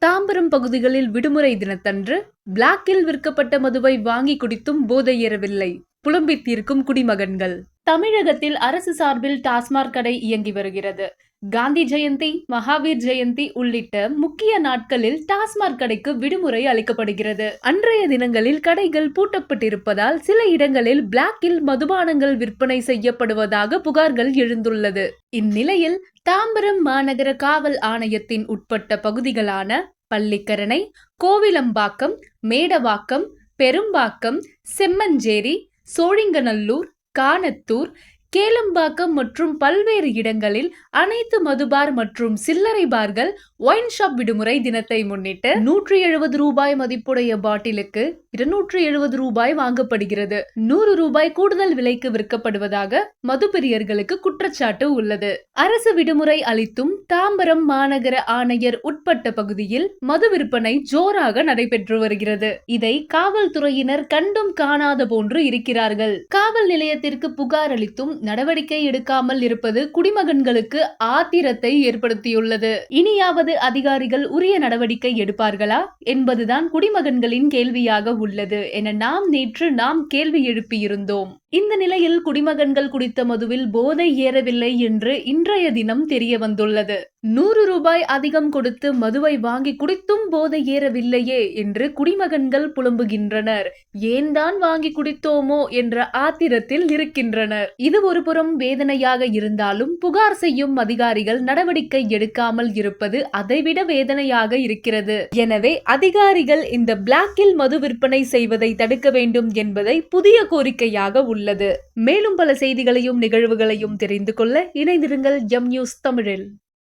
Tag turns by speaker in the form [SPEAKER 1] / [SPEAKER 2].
[SPEAKER 1] தாம்பரம் பகுதிகளில் விடுமுறை தினத்தன்று பிளாக்கில் விற்கப்பட்ட மதுவை வாங்கி குடித்தும் போதை ஏறவில்லை. புலம்பி தீர்க்கும் குடிமகன்கள். தமிழகத்தில் அரசு சார்பில் டாஸ்மாக் கடை இயங்கி வருகிறது. காந்தி ஜெயந்தி மகாவீர் ஜெயந்தி உள்ளிட்ட முக்கிய நாட்களில் டாஸ்மாக் கடைக்கு விடுமுறை அளிக்கப்படுகிறது. அன்றைய தினங்களில் கடைகள் பூட்டப்பட்டிருப்பதால் சில இடங்களில் பிளாக்கில் மதுபானங்கள் விற்பனை செய்யப்படுவதாக புகார்கள் எழுந்துள்ளது. இந்நிலையில் தாம்பரம் மாநகர காவல் ஆணையத்தின் உட்பட்ட பகுதிகளான பள்ளிக்கரணை கோவிலம்பாக்கம் மேடவாக்கம் பெரும்பாக்கம் செம்மஞ்சேரி சோழிங்கநல்லூர் கானத்தூர் கேளம்பாக்கம் மற்றும் பல்வேறு இடங்களில் அனைத்து மதுபார் மற்றும் சில்லறை பார்கள் ஒயின் ஷாப் விடுமுறை தினத்தை முன்னிட்டு நூற்றி எழுபது ரூபாய் மதிப்புடைய பாட்டிலுக்கு இருநூற்றி எழுபது ரூபாய் வாங்கப்படுகிறது. நூறு ரூபாய் கூடுதல் விலைக்கு விற்கப்படுவதாக மதுபிரியர்களுக்கு குற்றச்சாட்டு உள்ளது. அரசு விடுமுறை அளித்தும் தாம்பரம் மாநகர ஆணையர் உட்பட்ட பகுதியில் மது விற்பனை ஜோராக நடைபெற்று வருகிறது. இதை காவல்துறையினர் கண்டும் காணாத போன்று இருக்கிறார்கள். காவல் நிலையத்திற்கு புகார் அளித்தும் நடவடிக்கை எடுக்காமல் இருப்பது குடிமகன்களுக்கு ஆத்திரத்தை ஏற்படுத்தியுள்ளது. இனியாவது அதிகாரிகள் உரிய நடவடிக்கை எடுப்பார்களா? என்பதுதான் குடிமகன்களின் கேள்வியாக உள்ளது என நாம் நேற்று நாம் கேள்வி எழுப்பியிருந்தோம். இந்த நிலையில் குடிமகன்கள் குடித்த மதுவில் போதை ஏறவில்லை என்று இன்றைய தினம் தெரிய வந்துள்ளது நூறு ரூபாய் அதிகம் கொடுத்து மதுவை வாங்கி குடித்தும் போதை ஏறவில்லையே என்று குடிமகன்கள் புலம்புகின்றனர். ஏன் தான் வாங்கி குடித்தோமோ என்ற ஆத்திரத்தில் இருக்கின்றனர். இது ஒரு புறம் வேதனையாக இருந்தாலும் புகார் செய்யும் அதிகாரிகள் நடவடிக்கை எடுக்காமல் இருப்பது அதைவிட வேதனையாக இருக்கிறது. எனவே அதிகாரிகள் இந்த பிளாக்கில் மது விற்பனை செய்வதை தடுக்க வேண்டும் என்பதை புதிய கோரிக்கையாக உள்ளது. மேலும் பல செய்திகளையும் நிகழ்வுகளையும் தெரிந்து கொள்ள இணைந்திருங்கள் எம் நியூஸ் தமிழில்.